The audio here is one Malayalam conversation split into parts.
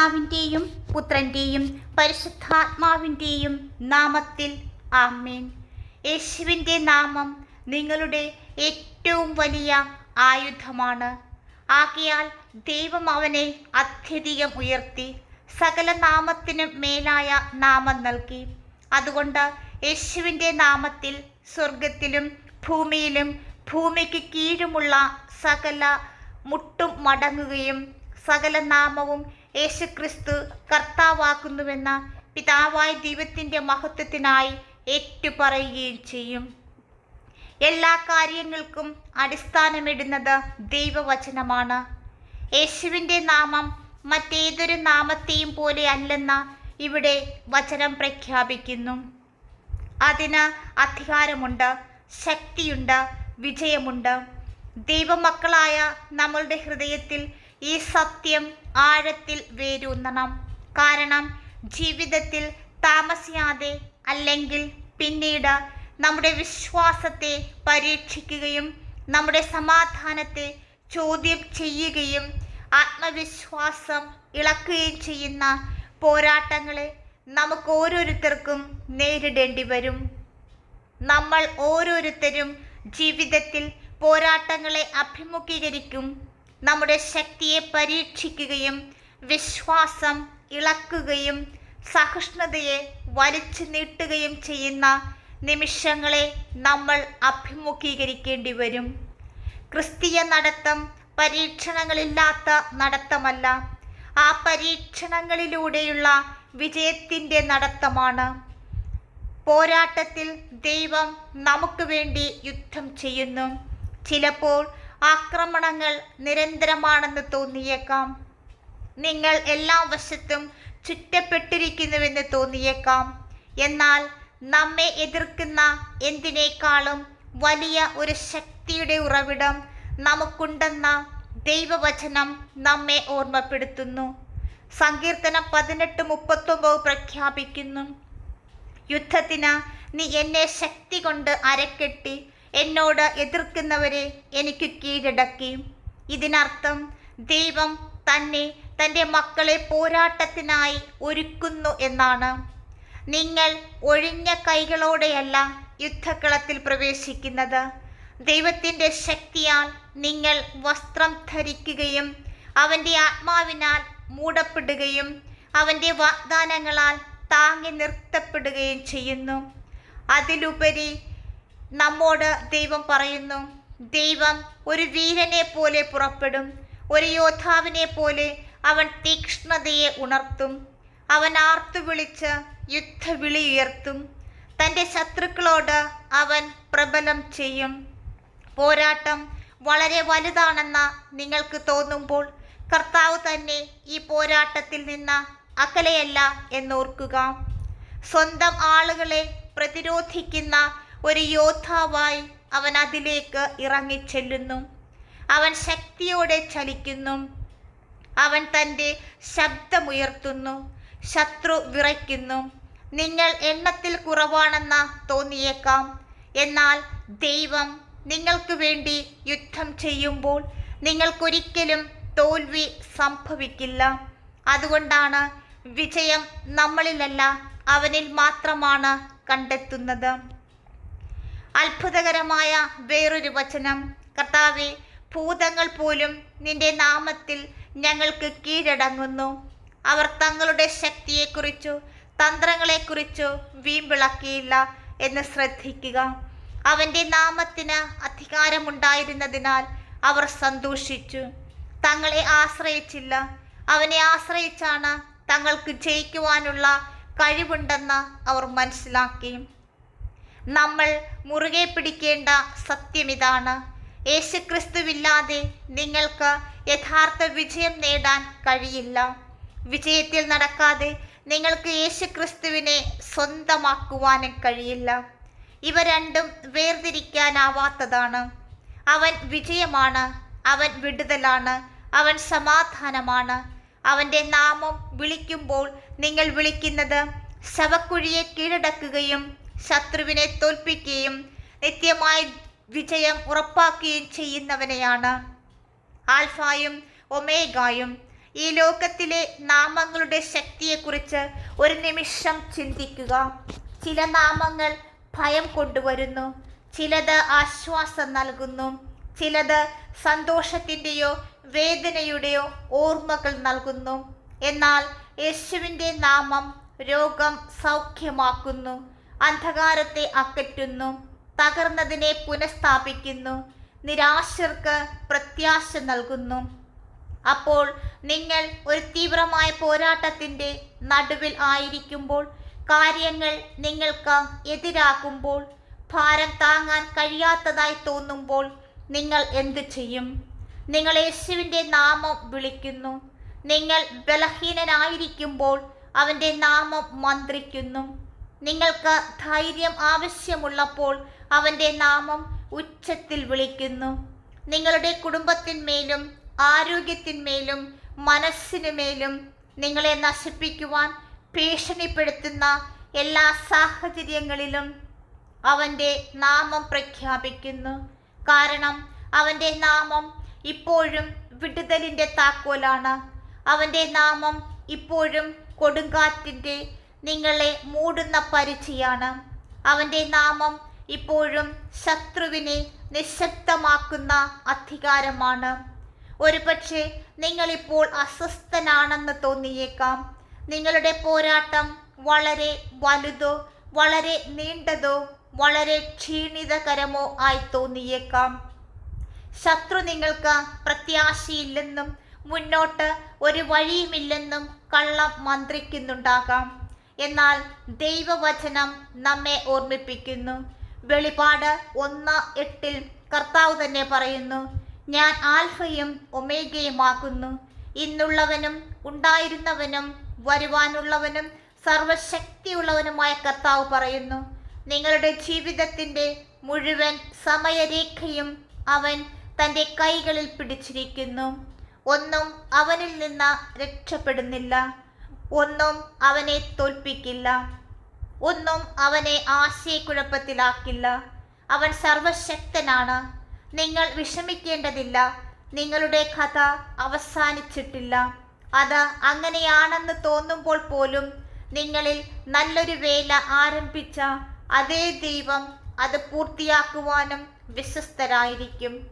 പിതാവിന്റെയും പുത്രന്റെയും പരിശുദ്ധാത്മാവിന്റെയും നാമത്തിൽ ആമേൻ. യേശുവിന്റെ നാമം നിങ്ങളുടെ ഏറ്റവും വലിയ ആയുധമാണ്. ആകയാൽ ദൈവം അവനെ അത്യധികം ഉയർത്തി സകല നാമത്തിനും മേലായ നാമം നൽകി. അതുകൊണ്ട് യേശുവിന്റെ നാമത്തിൽ സ്വർഗത്തിലും ഭൂമിയിലും ഭൂമിക്ക് കീഴുമുള്ള സകല മുട്ടും മടങ്ങുകയും സകല നാമവും യേശുക്രിസ്തു കർത്താവാക്കുന്നുവെന്ന പിതാവായ ദൈവത്തിന്റെ മഹത്വത്തിനായി ഏറ്റുപറയുകയും ചെയ്യും. എല്ലാ കാര്യങ്ങൾക്കും അടിസ്ഥാനമിടുന്നത് ദൈവവചനമാണ്. യേശുവിന്റെ നാമം മറ്റേതൊരു നാമത്തെയും പോലെ അല്ലെന്ന ഇവിടെ വചനം പ്രഖ്യാപിക്കുന്നു. അതിന് അധികാരമുണ്ട് ശക്തിയുണ്ട് വിജയമുണ്ട്. ദൈവമക്കളായ നമ്മളുടെ ഹൃദയത്തിൽ ഈ സത്യം ആഴത്തിൽ വേരൂന്നണം. കാരണം ജീവിതത്തിൽ താമസിയാതെ അല്ലെങ്കിൽ പിന്നീട് നമ്മുടെ വിശ്വാസത്തെ പരീക്ഷിക്കുകയും നമ്മുടെ സമാധാനത്തെ ചോദ്യം ചെയ്യുകയും ആത്മവിശ്വാസം ഇളക്കുകയും ചെയ്യുന്ന പോരാട്ടങ്ങളെ നമുക്ക് ഓരോരുത്തർക്കും നേരിടേണ്ടി വരും. നമ്മൾ ഓരോരുത്തരും ജീവിതത്തിൽ പോരാട്ടങ്ങളെ അഭിമുഖീകരിക്കും. നമ്മുടെ ശക്തിയെ പരീക്ഷിക്കുകയും വിശ്വാസം ഇളക്കുകയും സഹിഷ്ണുതയെ വലിച്ചു നീട്ടുകയും ചെയ്യുന്ന നിമിഷങ്ങളെ നമ്മൾ അഭിമുഖീകരിക്കേണ്ടി വരും. ക്രിസ്തീയ നടത്തം പരീക്ഷണങ്ങളില്ലാത്ത നടത്തമല്ല. ആ പരീക്ഷണങ്ങളിലൂടെയുള്ള വിജയത്തിന്റെ നടത്തമാണ്. പോരാട്ടത്തിൽ ദൈവം നമുക്ക് വേണ്ടി യുദ്ധം ചെയ്യുന്നു. ചിലപ്പോൾ ആക്രമണങ്ങൾ നിരന്തരമാണെന്ന് തോന്നിയേക്കാം. നിങ്ങൾ എല്ലാ വശത്തും ചുറ്റപ്പെട്ടിരിക്കുന്നുവെന്ന് തോന്നിയേക്കാം. എന്നാൽ നമ്മെ എതിർക്കുന്ന എന്തിനേക്കാളും വലിയ ഒരു ശക്തിയുടെ ഉറവിടം നമുക്കുണ്ടെന്ന ദൈവവചനം നമ്മെ ഓർമ്മപ്പെടുത്തുന്നു. സങ്കീർത്തനം പതിനെട്ട് മുപ്പത്തൊമ്പത് പ്രഖ്യാപിക്കുന്നു. യുദ്ധത്തിന് നീ എന്നെ ശക്തി കൊണ്ട് അരക്കെട്ടി എന്നോട് എതിർക്കുന്നവരെ എനിക്ക് കീഴടക്കി. ഇതിനർത്ഥം ദൈവം തന്നെ തന്റെ മക്കളെ പോരാട്ടത്തിനായി ഒരുക്കുന്നു എന്നാണ്. നിങ്ങൾ ഒഴിഞ്ഞ കൈകളോടെയല്ല യുദ്ധക്കളത്തിൽ പ്രവേശിക്കുന്നത്. ദൈവത്തിന്റെ ശക്തിയാൽ നിങ്ങൾ വസ്ത്രം ധരിക്കുകയും അവന്റെ ആത്മാവിനാൽ മൂടപ്പെടുകയും അവന്റെ വാഗ്ദാനങ്ങളാൽ താങ്ങി നിർത്തപ്പെടുകയും ചെയ്യുന്നു. അതിലുപരി നമ്മോട് ദൈവം പറയുന്നു ദൈവം ഒരു വീരനെ പോലെ പുറപ്പെടും ഒരു യോദ്ധാവിനെ പോലെ അവൻ തീക്ഷ്ണതയെ ഉണർത്തും അവൻ ആർത്തു വിളിച്ച് യുദ്ധവിളി ഉയർത്തും തന്റെ ശത്രുക്കളോട് അവൻ പ്രബലം ചെയ്യും. പോരാട്ടം വളരെ വലുതാണെന്ന് നിങ്ങൾക്ക് തോന്നുമ്പോൾ കർത്താവ് തന്നെ ഈ പോരാട്ടത്തിൽ നിന്ന് അകലെയല്ല എന്നോർക്കുക. സ്വന്തം ആളുകളെ പ്രതിരോധിക്കുന്ന ഒരു യോദ്ധാവായി അവൻ അതിലേക്ക് ഇറങ്ങിച്ചെല്ലുന്നു. അവൻ ശക്തിയോടെ ചലിക്കുന്നു. അവൻ തന്റെ ശബ്ദമുയർത്തുന്നു. ശത്രു വിറയ്ക്കുന്നു. നിങ്ങൾ എണ്ണത്തിൽ കുറവാണെന്ന തോന്നിയേക്കാം. എന്നാൽ ദൈവം നിങ്ങൾക്ക് വേണ്ടി യുദ്ധം ചെയ്യുമ്പോൾ നിങ്ങൾക്കൊരിക്കലും തോൽവി സംഭവിക്കില്ല. അതുകൊണ്ടാണ് വിജയം നമ്മളിലല്ല അവനിൽ മാത്രമാണ് കണ്ടെത്തുന്നത്. അത്ഭുതകരമായ വേറൊരു വചനം. കർത്താവെ ഭൂതങ്ങൾ പോലും നിന്റെ നാമത്തിൽ ഞങ്ങൾക്ക് കീഴടങ്ങുന്നു. അവർ തങ്ങളുടെ ശക്തിയെക്കുറിച്ചോ തന്ത്രങ്ങളെക്കുറിച്ചോ വീമ്പിളക്കിയില്ല എന്ന് ശ്രദ്ധിക്കുക. അവന്റെ നാമത്തിന് അധികാരമുണ്ടായിരുന്നതിനാൽ അവർ സന്തോഷിച്ചു. തങ്ങളെ ആശ്രയിച്ചില്ല. അവനെ ആശ്രയിച്ചാണ് തങ്ങൾക്ക് ജയിക്കുവാനുള്ള കഴിവുണ്ടെന്ന് അവർ മനസ്സിലാക്കി. നമ്മൾ മുറുകെ പിടിക്കേണ്ട സത്യമിതാണ് യേശുക്രിസ്തുവില്ലാതെ നിങ്ങൾക്ക് യഥാർത്ഥ വിജയം നേടാൻ കഴിയില്ല. വിജയത്തിൽ നടക്കാതെ നിങ്ങൾക്ക് യേശുക്രിസ്തുവിനെ സ്വന്തമാക്കുവാനും കഴിയില്ല. ഇവ രണ്ടും വേർതിരിക്കാനാവാത്തതാണ്. അവൻ വിജയമാണ് അവൻ വിടുതലാണ് അവൻ സമാധാനമാണ്. അവന്റെ നാമം വിളിക്കുമ്പോൾ നിങ്ങൾ വിളിക്കുന്നത് ശവക്കുഴിയെ കീഴടക്കുകയും ശത്രുവിനെ തോൽപ്പിക്കുകയും നിത്യമായി വിജയം ഉറപ്പാക്കുകയും ചെയ്യുന്നവനെയാണ്. ആൽഫായും ഒമേഗായും ഈ ലോകത്തിലെ നാമങ്ങളുടെ ശക്തിയെക്കുറിച്ച് ഒരു നിമിഷം ചിന്തിക്കുക. ചില നാമങ്ങൾ ഭയം കൊണ്ടുവരുന്നു. ചിലത് ആശ്വാസം നൽകുന്നു. ചിലത് സന്തോഷത്തിന്റെയോ വേദനയുടെയോ ഓർമ്മകൾ നൽകുന്നു. എന്നാൽ യേശുവിന്റെ നാമം രോഗം സൗഖ്യമാക്കുന്നു. അന്ധകാരത്തെ അകറ്റുന്നു തകർന്നതിനെ പുനഃസ്ഥാപിക്കുന്നു നിരാശർക്ക് പ്രത്യാശ നൽകുന്നു. അപ്പോൾ നിങ്ങൾ ഒരു തീവ്രമായ പോരാട്ടത്തിന്റെ നടുവിൽ ആയിരിക്കുമ്പോൾ കാര്യങ്ങൾ നിങ്ങൾക്ക് എതിരാകുമ്പോൾ ഭാരം താങ്ങാൻ കഴിയാത്തതായി തോന്നുമ്പോൾ നിങ്ങൾ എന്ത് ചെയ്യും? നിങ്ങൾ യേശുവിന്റെ നാമം വിളിക്കുന്നു. നിങ്ങൾ ബലഹീനനായിരിക്കുമ്പോൾ അവന്റെ നാമം മന്ത്രിക്കുന്നു. നിങ്ങൾക്ക് ധൈര്യം ആവശ്യമുള്ളപ്പോൾ അവന്റെ നാമം ഉച്ചത്തിൽ വിളിക്കുന്നു. നിങ്ങളുടെ കുടുംബത്തിന്മേലും ആരോഗ്യത്തിന്മേലും മനസ്സിനുമേലും നിങ്ങളെ നശിപ്പിക്കുവാൻ ഭീഷണിപ്പെടുത്തുന്ന എല്ലാ സാഹചര്യങ്ങളിലും അവന്റെ നാമം പ്രഖ്യാപിക്കുന്നു. കാരണം അവന്റെ നാമം ഇപ്പോഴും വിടുതലിന്റെ താക്കോലാണ്. അവന്റെ നാമം ഇപ്പോഴും കൊടുങ്കാറ്റിന്റെ നിങ്ങളെ മൂടുന്ന പരിചയാണ്. അവന്റെ നാമം ഇപ്പോഴും ശത്രുവിനെ നിശബ്ദമാക്കുന്ന അധികാരമാണ്. ഒരുപക്ഷെ നിങ്ങളിപ്പോൾ അസ്വസ്ഥനാണെന്ന് തോന്നിയേക്കാം. നിങ്ങളുടെ പോരാട്ടം വളരെ വലുതോ വളരെ നീണ്ടതോ വളരെ ക്ഷീണിതകരമോ ആയി തോന്നിയേക്കാം. ശത്രു നിങ്ങൾക്ക് പ്രത്യാശയില്ലെന്നും മുന്നോട്ട് ഒരു വഴിയുമില്ലെന്നും കള്ളം മന്ത്രിക്കുന്നുണ്ടാകാം. എന്നാൽ ദൈവവചനം നമ്മെ ഓർമ്മിപ്പിക്കുന്നു. വെളിപാട് ഒന്ന് എട്ടിൽ കർത്താവ് തന്നെ പറയുന്നു ഞാൻ ആൽഫയും ഒമേഗയുമാക്കുന്നു ഇന്നുള്ളവനും ഉണ്ടായിരുന്നവനും വരുവാനുള്ളവനും സർവശക്തിയുള്ളവനുമായ കർത്താവ് പറയുന്നു നിങ്ങളുടെ ജീവിതത്തിന്റെ മുഴുവൻ സമയരേഖയും അവൻ തന്റെ കൈകളിൽ പിടിച്ചിരിക്കുന്നു. ഒന്നും അവനിൽ നിന്ന് രക്ഷപ്പെടുന്നില്ല. ഒന്നും അവനെ തോൽപ്പിക്കില്ല. ഒന്നും അവനെ ആശയക്കുഴപ്പത്തിലാക്കില്ല. അവൻ സർവശക്തനാണ്. നിങ്ങൾ വിഷമിക്കേണ്ടതില്ല. നിങ്ങളുടെ കഥ അവസാനിച്ചിട്ടില്ല. അത് അങ്ങനെയാണെന്ന് തോന്നുമ്പോൾ പോലും നിങ്ങളിൽ നല്ലൊരു വേല ആരംഭിച്ച അതേ ദൈവം അത് പൂർത്തിയാക്കുവാനും വിശ്വസ്തരായിരിക്കും.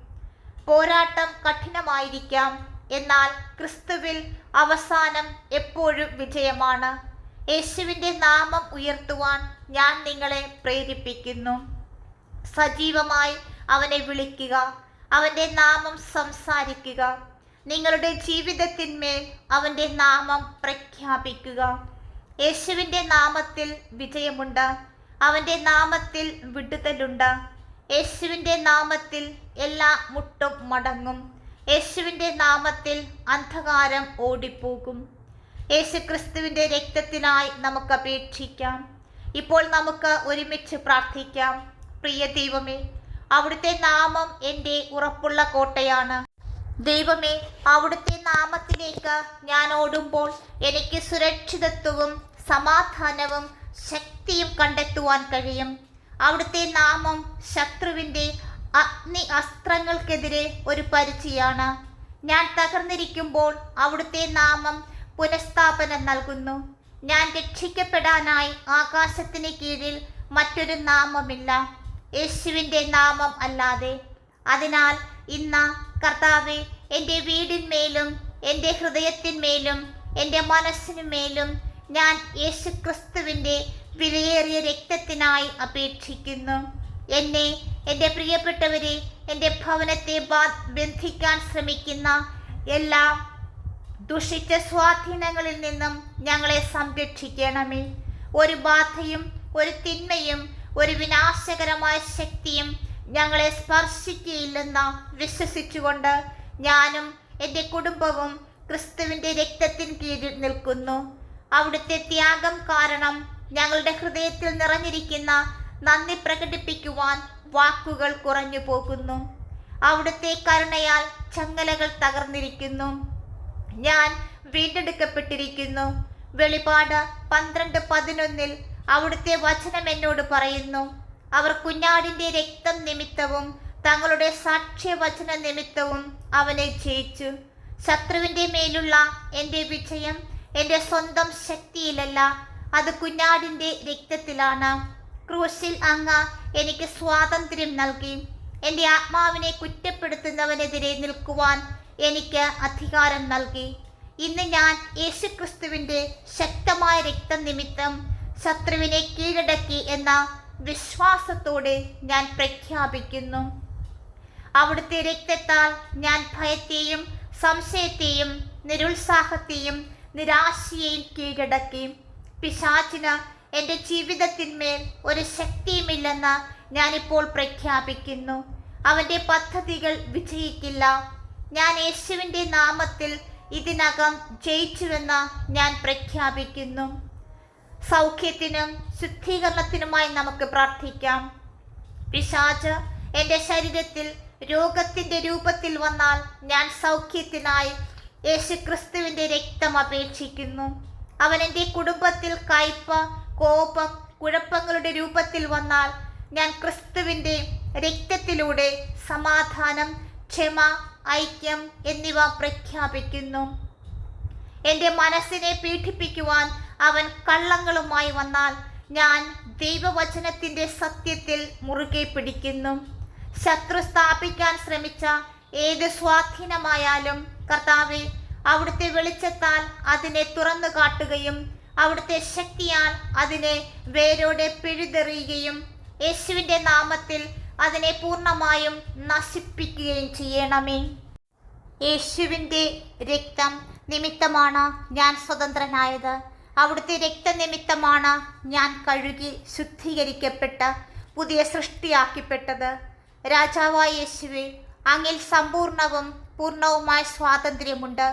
പോരാട്ടം കഠിനമായിരിക്കാം. എന്നാൽ ക്രിസ്തുവിൽ അവസാനം എപ്പോഴും വിജയമാണ്. യേശുവിന്റെ നാമം ഉയർത്തുവാൻ ഞാൻ നിങ്ങളെ പ്രേരിപ്പിക്കുന്നു. സജീവമായി അവനെ വിളിക്കുക അവന്റെ നാമം സംസാരിക്കുക നിങ്ങളുടെ ജീവിതത്തിന്മേൽ അവന്റെ നാമം പ്രഖ്യാപിക്കുക. യേശുവിന്റെ നാമത്തിൽ വിജയമുണ്ട് അവന്റെ നാമത്തിൽ വിടുതലുണ്ട്. യേശുവിന്റെ നാമത്തിൽ എല്ലാ മുട്ടും മടങ്ങും. യേശുവിന്റെ നാമത്തിൽ അന്ധകാരം ഓടിപ്പോകും. യേശു ക്രിസ്തുവിന്റെ രക്തത്തിനായി നമുക്ക് അപേക്ഷിക്കാം. ഇപ്പോൾ നമുക്ക് ഒരുമിച്ച് പ്രാർത്ഥിക്കാം. പ്രിയ ദൈവമേ അവിടുത്തെ നാമം എന്റെ ഉറപ്പുള്ള കോട്ടയാണ്. ദൈവമേ അവിടുത്തെ നാമത്തിലേക്ക് ഞാൻ ഓടുമ്പോൾ എനിക്ക് സുരക്ഷിതത്വവും സമാധാനവും ശക്തിയും കണ്ടെത്തുവാൻ കഴിയും. അവിടുത്തെ നാമം ശത്രുവിന്റെ അഗ്നി അസ്ത്രങ്ങൾക്കെതിരെ ഒരു പരിചയാണ്. ഞാൻ തകർന്നിരിക്കുമ്പോൾ അവിടുത്തെ നാമം പുനഃസ്ഥാപനം നൽകുന്നു. ഞാൻ രക്ഷിക്കപ്പെടാനായി ആകാശത്തിന് കീഴിൽ മറ്റൊരു നാമമില്ല. യേശുവിന്റെ നാമം അല്ലാതെ. അതിനാൽ ഇന്ന് കർത്താവെ എന്റെ വീടിന്മേലും എന്റെ ഹൃദയത്തിന്മേലും എന്റെ മനസ്സിനുമേലും ഞാൻ യേശു ക്രിസ്തുവിന്റെ വിലയേറിയ രക്തത്തിനായി അപേക്ഷിക്കുന്നു. എന്നെ എന്റെ പ്രിയപ്പെട്ടവരെ എന്റെ ഭവനത്തെ ബന്ധിക്കാൻ ശ്രമിക്കുന്ന എല്ലാ ദുഷിച്ച സ്വാധീനങ്ങളിൽ നിന്നും ഞങ്ങളെ സംരക്ഷിക്കണമേ. ഒരു ബാധയും ഒരു തിന്മയും ഒരു വിനാശകരമായ ശക്തിയും ഞങ്ങളെ സ്പർശിക്കുകയില്ലെന്ന് വിശ്വസിച്ചുകൊണ്ട് ഞാനും എന്റെ കുടുംബവും ക്രിസ്തുവിന്റെ രക്തത്തിന് കീഴിൽ നിൽക്കുന്നു. അവിടുത്തെ ത്യാഗം കാരണം ഞങ്ങളുടെ ഹൃദയത്തിൽ നിറഞ്ഞിരിക്കുന്ന നന്ദി പ്രകടിപ്പിക്കുവാൻ വാക്കുകൾ കുറഞ്ഞു പോകുന്നു. അവിടുത്തെ കരുണയാൽ ചങ്ങലകൾ തകർന്നിരിക്കുന്നു. ഞാൻ വീണ്ടെടുക്കപ്പെട്ടിരിക്കുന്നു. വെളിപാട് പന്ത്രണ്ട് പതിനൊന്നിൽ അവിടുത്തെ വചനം എന്നോട് പറയുന്നു. അവർ കുഞ്ഞാടിന്റെ രക്തം നിമിത്തവും തങ്ങളുടെ സാക്ഷ്യവചന നിമിത്തവും അവനെ ജയിച്ചു. ശത്രുവിന്റെ മേലുള്ള എന്റെ വിജയം എന്റെ സ്വന്തം ശക്തിയിലല്ല അത് കുഞ്ഞാടിന്റെ രക്തത്തിലാണ്. ക്രൂശിൽ അങ്ങ് എനിക്ക് സ്വാതന്ത്ര്യം നൽകി. എന്റെ ആത്മാവിനെ കുറ്റപ്പെടുത്തുന്നവനെതിരെ നിൽക്കുവാൻ എനിക്ക് അധികാരം നൽകി. ഇന്ന് ഞാൻ യേശുക്രിസ്തുവിന്റെ ശക്തമായ രക്തം നിമിത്തം ശത്രുവിനെ കീഴടക്കി എന്ന വിശ്വാസത്തോടെ ഞാൻ പ്രഖ്യാപിക്കുന്നു. അവിടുത്തെ രക്തത്താൽ ഞാൻ ഭയത്തെയും സംശയത്തെയും നിരുത്സാഹത്തെയും നിരാശയെയും കീഴടക്കി. പിശാചിന് എന്റെ ജീവിതത്തിന്മേൽ ഒരു ശക്തിയുമില്ലെന്ന് ഞാനിപ്പോൾ പ്രഖ്യാപിക്കുന്നു. അവന്റെ പദ്ധതികൾ വിജയിക്കില്ല. ഞാൻ യേശുവിന്റെ നാമത്തിൽ ഇതിനകം ജയിച്ചുവെന്ന് ഞാൻ പ്രഖ്യാപിക്കുന്നു. സൗഖ്യത്തിനും ശുദ്ധീകരണത്തിനുമായി നമുക്ക് പ്രാർത്ഥിക്കാം. പിശാച് എന്റെ ശരീരത്തിൽ രോഗത്തിന്റെ രൂപത്തിൽ വന്നാൽ ഞാൻ സൗഖ്യത്തിനായി യേശു ക്രിസ്തുവിന്റെ രക്തം അപേക്ഷിക്കുന്നു. അവൻ എന്റെ കുടുംബത്തിൽ കയ്പ കോപം കുഴപ്പങ്ങളുടെ രൂപത്തിൽ വന്നാൽ ഞാൻ ക്രിസ്തുവിന്റെ രക്തത്തിലൂടെ സമാധാനം ക്ഷമ ഐക്യം എന്നിവ പ്രഖ്യാപിക്കുന്നു. എന്റെ മനസ്സിനെ പീഡിപ്പിക്കുവാൻ അവൻ കള്ളങ്ങളുമായി വന്നാൽ ഞാൻ ദൈവവചനത്തിന്റെ സത്യത്തിൽ മുറുകെ പിടിക്കുന്നു. ശത്രു സ്ഥാപിക്കാൻ ശ്രമിച്ച ഏത് സ്വാധീനമായാലും കർത്താവെ അവിടുത്തെ വെളിച്ചത്താൽ അതിനെ തുറന്നു കാട്ടുകയും അവിടുത്തെ ശക്തിയാൽ അതിനെ വേരോടെ പിഴുതെറിയുകയും യേശുവിന്റെ നാമത്തിൽ അതിനെ പൂർണമായും നശിപ്പിക്കുകയും ചെയ്യണമേ. യേശുവിന്റെ രക്തം നിമിത്തമാണ് ഞാൻ സ്വതന്ത്രനായത്. അവിടുത്തെ രക്തനിമിത്തമാണ് ഞാൻ കഴുകി ശുദ്ധീകരിക്കപ്പെട്ട് പുതിയ സൃഷ്ടിയാക്കിപ്പെട്ടത്. രാജാവായ യേശുവെ അങ്ങിൽ സമ്പൂർണവും പൂർണവുമായ സ്വാതന്ത്ര്യമുണ്ട്.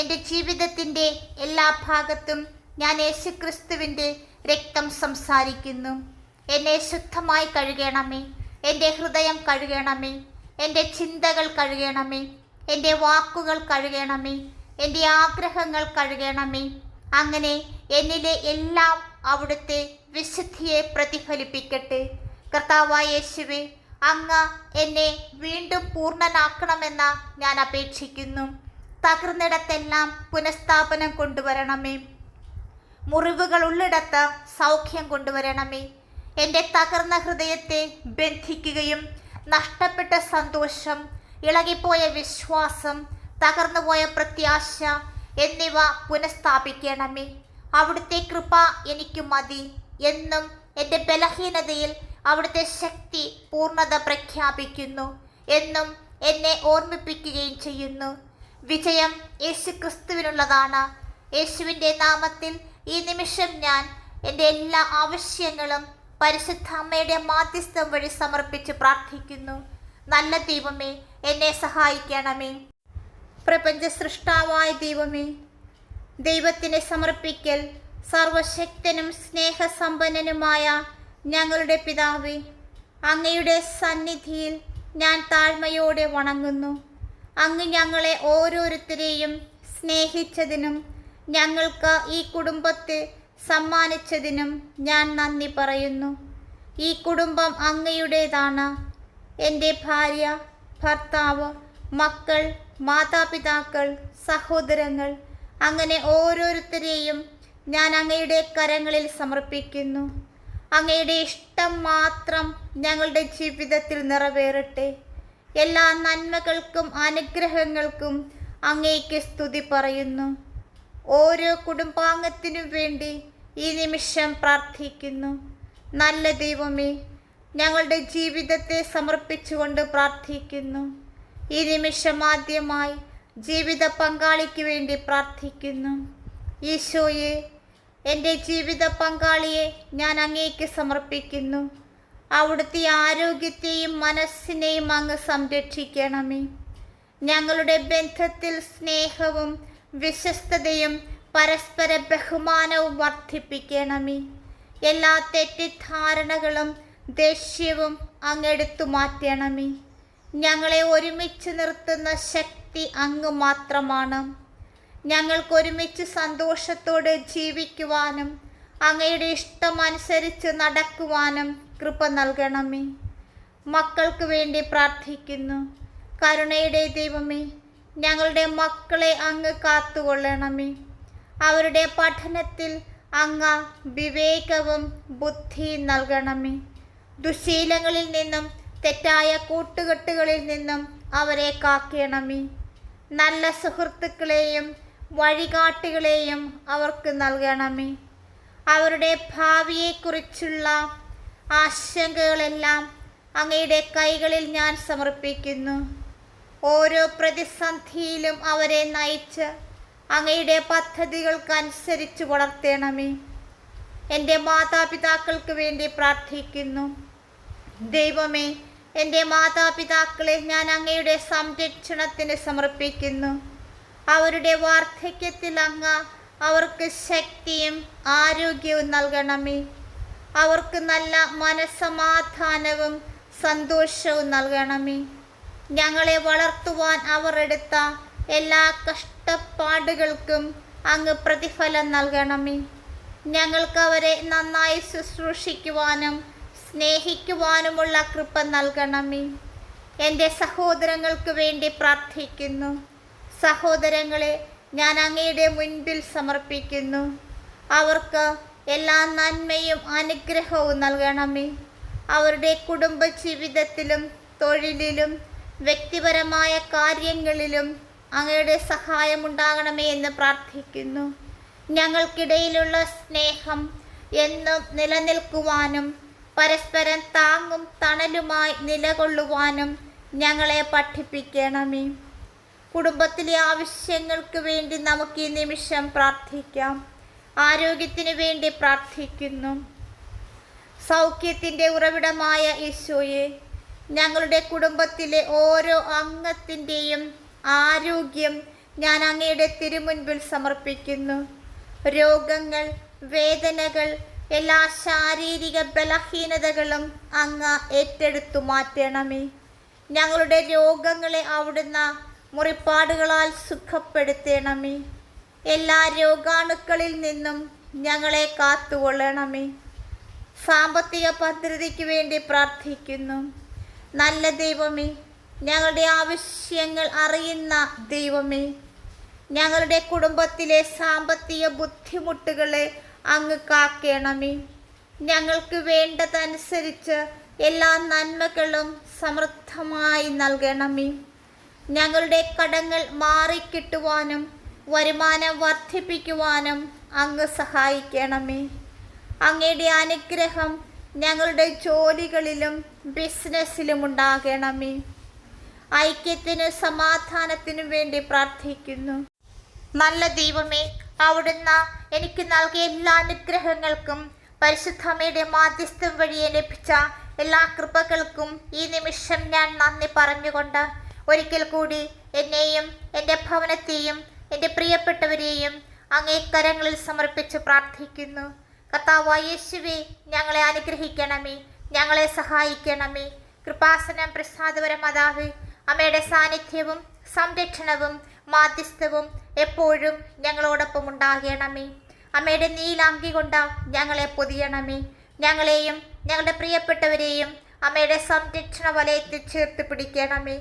എന്റെ ജീവിതത്തിന്റെ എല്ലാ ഭാഗത്തും ഞാൻ യേശുക്രിസ്തുവിന്റെ രക്തം സംസാരിക്കുന്നു. എന്നെ ശുദ്ധമായി കഴുകണമേ. എന്റെ ഹൃദയം കഴുകണമേ. എന്റെ ചിന്തകൾ കഴുകണമേ. എന്റെ വാക്കുകൾ കഴുകണമേ. എന്റെ ആഗ്രഹങ്ങൾ കഴുകണമേ. അങ്ങനെ എന്നിലെ എല്ലാം അവിടുത്തെ വിശുദ്ധിയെ പ്രതിഫലിപ്പിക്കട്ടെ. കർത്താവായ യേശുവെ അങ്ങ് എന്നെ വീണ്ടും പൂർണനാക്കണമെന്ന ഞാൻ അപേക്ഷിക്കുന്നു. തകർന്നിടത്തെല്ലാം പുനഃസ്ഥാപനം കൊണ്ടുവരണമേ. മുറിവുകൾ ഉള്ളിടത്ത് സൗഖ്യം കൊണ്ടുവരണമേ. എന്റെ തകർന്ന ഹൃദയത്തെ ബന്ധിക്കുകയും നഷ്ടപ്പെട്ട സന്തോഷം ഇളകിപ്പോയ വിശ്വാസം തകർന്നുപോയ പ്രത്യാശ എന്നിവ പുനഃസ്ഥാപിക്കണമേ. അവിടുത്തെ കൃപ എനിക്ക് മതി എന്നും എന്റെ ബലഹീനതയിൽ അവിടുത്തെ ശക്തി പൂർണത പ്രഖ്യാപിക്കുന്നു എന്നും എന്നെ ഓർമ്മിപ്പിക്കുകയും ചെയ്യുന്നു. വിജയം യേശു ക്രിസ്തുവിനുള്ളതാണ് യേശുവിന്റെ നാമത്തിൽ ഈ നിമിഷം ഞാൻ എന്റെ എല്ലാ ആവശ്യങ്ങളും പരിശുദ്ധ അമ്മയുടെ മാധ്യസ്ഥം വഴി സമർപ്പിച്ച് പ്രാർത്ഥിക്കുന്നു. നല്ല ദൈവമേ എന്നെ സഹായിക്കണമേ. പ്രപഞ്ച സൃഷ്ടാവായ ദൈവമേ ദൈവത്തിനെ സമർപ്പിക്കൽ സർവശക്തനും സ്നേഹസമ്പന്നനുമായ ഞങ്ങളുടെ പിതാവേ അങ്ങയുടെ സന്നിധിയിൽ ഞാൻ താഴ്മയോടെ വണങ്ങുന്നു. അങ്ങ് ഞങ്ങളെ ഓരോരുത്തരെയും സ്നേഹിച്ചതിനും ഞങ്ങൾക്ക് ഈ കുടുംബത്തെ സമ്മാനിച്ചതിനും ഞാൻ നന്ദി പറയുന്നു. ഈ കുടുംബം അങ്ങയുടേതാണ്. എന്റെ ഭാര്യ ഭർത്താവ് മക്കൾ മാതാപിതാക്കൾ സഹോദരങ്ങൾ അങ്ങനെ ഓരോരുത്തരെയും ഞാൻ അങ്ങയുടെ കരങ്ങളിൽ സമർപ്പിക്കുന്നു. അങ്ങയുടെ ഇഷ്ടം മാത്രം ഞങ്ങളുടെ ജീവിതത്തിൽ നിറവേറട്ടെ. എല്ലാ നന്മകൾക്കും അനുഗ്രഹങ്ങൾക്കും അങ്ങേക്ക് സ്തുതി പറയുന്നു. ഓരോ കുടുംബാംഗത്തിനും വേണ്ടി ഈ നിമിഷം പ്രാർത്ഥിക്കുന്നു. നല്ല ദൈവമേ ഞങ്ങളുടെ ജീവിതത്തെ സമർപ്പിച്ചുകൊണ്ട് പ്രാർത്ഥിക്കുന്നു. ഈ നിമിഷം ആദ്യമായി ജീവിത പങ്കാളിക്ക് വേണ്ടി പ്രാർത്ഥിക്കുന്നു. ഈശോയെ എന്റെ ജീവിത പങ്കാളിയെ ഞാൻ അങ്ങേക്ക് സമർപ്പിക്കുന്നു. അവിടുത്തെ ആരോഗ്യത്തെയും മനസ്സിനെയും അങ്ങ് സംരക്ഷിക്കണമേ. ഞങ്ങളുടെ ബന്ധത്തിൽ സ്നേഹവും വിശ്വസ്തതയും പരസ്പര ബഹുമാനവും വർദ്ധിപ്പിക്കണമേ. എല്ലാ തെറ്റിദ്ധാരണകളും ദേഷ്യവും അങ്ങെടുത്തു മാറ്റണമേ. ഞങ്ങളെ ഒരുമിച്ച് നിർത്തുന്ന ശക്തി അങ്ങ് മാത്രമാണ്. ഞങ്ങൾക്ക് ഒരുമിച്ച് സന്തോഷത്തോടെ ജീവിക്കുവാനും അങ്ങയുടെ ഇഷ്ടമനുസരിച്ച് നടക്കുവാനും കൃപ നൽകണമേ. മക്കൾക്ക് വേണ്ടി പ്രാർത്ഥിക്കുന്നു. കരുണയുടെ ദൈവമേ ഞങ്ങളുടെ മക്കളെ അങ്ങ് കാത്തുകൊള്ളണമേ. അവരുടെ പഠനത്തിൽ അങ്ങ് വിവേകവും ബുദ്ധിയും നൽകണമേ. ദുശീലങ്ങളിൽ നിന്നും തെറ്റായ കൂട്ടുകെട്ടുകളിൽ നിന്നും അവരെ കാക്കണമേ. നല്ല സുഹൃത്തുക്കളെയും വഴികാട്ടികളെയും അവർക്ക് നൽകണമേ. അവരുടെ ഭാവിയെക്കുറിച്ചുള്ള ആശങ്കകളെല്ലാം അങ്ങയുടെ കൈകളിൽ ഞാൻ സമർപ്പിക്കുന്നു. ഓരോ പ്രതിസന്ധിയിലും അവരെ നയിച്ച് അങ്ങയുടെ പദ്ധതികൾക്കനുസരിച്ച് വളർത്തണമേ. എന്റെ മാതാപിതാക്കൾക്ക് വേണ്ടി പ്രാർത്ഥിക്കുന്നു. ദൈവമേ എന്റെ മാതാപിതാക്കളെ ഞാൻ അങ്ങയുടെ സംരക്ഷണത്തിന് സമർപ്പിക്കുന്നു. അവരുടെ വാർദ്ധക്യത്തിൽ അങ്ങ് അവർക്ക് ശക്തിയും ആരോഗ്യവും നൽകണമേ. അവർക്ക് നല്ല മനസ്സമാധാനവും സന്തോഷവും നൽകണമേ. ഞങ്ങളെ വളർത്തുവാൻ അവർ എടുത്ത എല്ലാ കഷ്ടപ്പാടുകൾക്കും അങ്ങ് പ്രതിഫലം നൽകണമേ. ഞങ്ങൾക്ക് അവരെ നന്നായി ശുശ്രൂഷിക്കുവാനും സ്നേഹിക്കുവാനുമുള്ള കൃപ നൽകണമേ. എന്റെ സഹോദരങ്ങൾക്ക് വേണ്ടി പ്രാർത്ഥിക്കുന്നു. സഹോദരങ്ങളെ ഞാൻ അങ്ങയുടെ മുൻപിൽ സമർപ്പിക്കുന്നു. അവർക്ക് എല്ലാ നന്മയും അനുഗ്രഹവും നൽകണമേ. അവരുടെ കുടുംബ ജീവിതത്തിലും തൊഴിലിലും വ്യക്തിപരമായ കാര്യങ്ങളിലും അങ്ങയുടെ സഹായമുണ്ടാകണമേ എന്ന് പ്രാർത്ഥിക്കുന്നു. ഞങ്ങൾക്കിടയിലുള്ള സ്നേഹം എന്നും നിലനിൽക്കുവാനും പരസ്പരം താങ്ങും തണലുമായി നിലകൊള്ളുവാനും ഞങ്ങളെ പഠിപ്പിക്കണമേ. കുടുംബത്തിലെ ആവശ്യങ്ങൾക്ക് വേണ്ടി നമുക്ക് ഈ നിമിഷം പ്രാർത്ഥിക്കാം. ആരോഗ്യത്തിന് വേണ്ടി പ്രാർത്ഥിക്കുന്നു. സൗഖ്യത്തിന്റെ ഉറവിടമായ ഈശോയെ ഞങ്ങളുടെ കുടുംബത്തിലെ ഓരോ അംഗത്തിന്റെയും ആരോഗ്യം ഞാൻ അങ്ങയുടെ തിരുമുൻപിൽ സമർപ്പിക്കുന്നു. രോഗങ്ങൾ വേദനകൾ എല്ലാ ശാരീരിക ബലഹീനതകളും അങ്ങ് ഏറ്റെടുത്തു മാറ്റണമേ. ഞങ്ങളുടെ രോഗങ്ങളെ അവിടുന്ന് മുറിപ്പാടുകളാൽ സുഖപ്പെടുത്തണമേ. എല്ലാ രോഗാണുക്കളിൽ നിന്നും ഞങ്ങളെ കാത്തുകൊള്ളണമേ. സാമ്പത്തിക ഭദ്രതയ്ക്ക് വേണ്ടി പ്രാർത്ഥിക്കുന്നു. നല്ല ദൈവമേ ഞങ്ങളുടെ ആവശ്യങ്ങൾ അറിയുന്ന ദൈവമേ ഞങ്ങളുടെ കുടുംബത്തിലെ സാമ്പത്തിക ബുദ്ധിമുട്ടുകളെ അങ്ങ് കാക്കണമേ. ഞങ്ങൾക്ക് വേണ്ടതനുസരിച്ച് എല്ലാ നന്മകളും സമൃദ്ധമായി നൽകണമേ. ഞങ്ങളുടെ കടങ്ങൾ മാറിക്കിട്ടുവാനും വരുമാനം വർദ്ധിപ്പിക്കുവാനും അങ്ങ് സഹായിക്കണമേ. അങ്ങയുടെ അനുഗ്രഹം ഞങ്ങളുടെ ജോലികളിലും ബിസിനസ്സിലും ഉണ്ടാകണമേ. ഐക്യത്തിനും സമാധാനത്തിനും വേണ്ടി പ്രാർത്ഥിക്കുന്നു. നല്ല ദൈവമേ അവിടുന്ന് എനിക്ക് നൽകിയ എല്ലാ അനുഗ്രഹങ്ങൾക്കും പരിശുദ്ധമ്മയുടെ മാധ്യസ്ഥം വഴിയെ ലഭിച്ച എല്ലാ കൃപകൾക്കും ഈ നിമിഷം ഞാൻ നന്ദി പറഞ്ഞുകൊണ്ട് ഒരിക്കൽ കൂടി എന്നെയും എന്റെ ഭവനത്തെയും എന്റെ പ്രിയപ്പെട്ടവരെയും അങ്ങേ കരങ്ങളിൽ സമർപ്പിച്ച് പ്രാർത്ഥിക്കുന്നു. കർത്താവായ യേശുവേ ഞങ്ങളെ അനുഗ്രഹിക്കണമേ ഞങ്ങളെ സഹായിക്കണമേ. കൃപാസനം പ്രസാദപര മാതാവ് അമ്മയുടെ സാന്നിധ്യവും സംരക്ഷണവും മാധ്യസ്ഥവും എപ്പോഴും ഞങ്ങളോടൊപ്പം ഉണ്ടാകണമേ. അമ്മയുടെ നീലാങ്കി കൊണ്ട് ഞങ്ങളെ പൊതിയണമേ. ഞങ്ങളെയും ഞങ്ങളുടെ പ്രിയപ്പെട്ടവരെയും അമ്മയുടെ സംരക്ഷണ വലയത്തിൽ ചേർത്ത് പിടിക്കണമേ.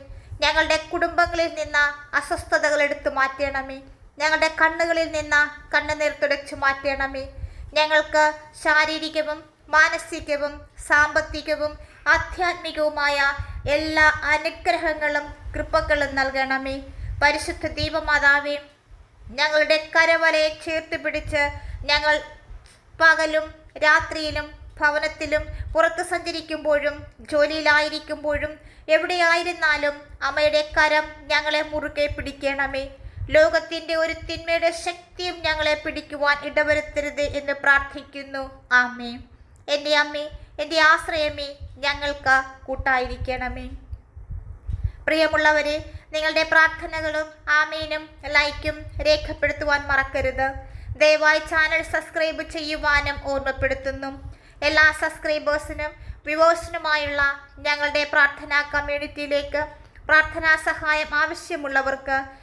ഞങ്ങളുടെ കുടുംബങ്ങളിൽ നിന്ന് അസ്വസ്ഥതകൾ എടുത്തു മാറ്റണമേ. ഞങ്ങളുടെ കണ്ണുകളിൽ നിന്ന് കണ്ണുനീർ തുടച്ചു മാറ്റണമേ. ഞങ്ങൾക്ക് ശാരീരികവും മാനസികവും സാമ്പത്തികവും ആധ്യാത്മികവുമായ എല്ലാ അനുഗ്രഹങ്ങളും കൃപകളും നൽകണമേ. പരിശുദ്ധ ദീപമാതാവേ ഞങ്ങളുടെ കരവലയെ ചേർത്ത് പിടിച്ച് ഞങ്ങൾ പകലും രാത്രിയിലും ഭവനത്തിലും പുറത്ത് സഞ്ചരിക്കുമ്പോഴും ജോലിയിലായിരിക്കുമ്പോഴും എവിടെയായിരുന്നാലും അമ്മയുടെ കരം ഞങ്ങളെ മുറുകെ പിടിക്കണമേ. ലോകത്തിന്റെ ഒരു തിന്മയുടെ ശക്തിയും ഞങ്ങളെ പിടിക്കുവാൻ ഇടവരുത്തരുത് എന്ന് പ്രാർത്ഥിക്കുന്നു. ആമേ. എന്റെ അമ്മേ എന്റെ ആശ്രയമേ ഞങ്ങൾക്ക് കൂട്ടായിരിക്കണമേ. പ്രിയമുള്ളവരെ നിങ്ങളുടെ പ്രാർത്ഥനകളും ആമീനും ലൈക്കും രേഖപ്പെടുത്തുവാൻ മറക്കരുത്. ദയവായി ചാനൽ സബ്സ്ക്രൈബ് ചെയ്യുവാനും ഓർമ്മപ്പെടുത്തുന്നു. എല്ലാ സബ്സ്ക്രൈബേഴ്സിനും വ്യൂവേഴ്സിനുമായുള്ള ഞങ്ങളുടെ പ്രാർത്ഥനാ കമ്മ്യൂണിറ്റിയിലേക്ക് പ്രാർത്ഥനാ സഹായം ആവശ്യമുള്ളവർക്ക്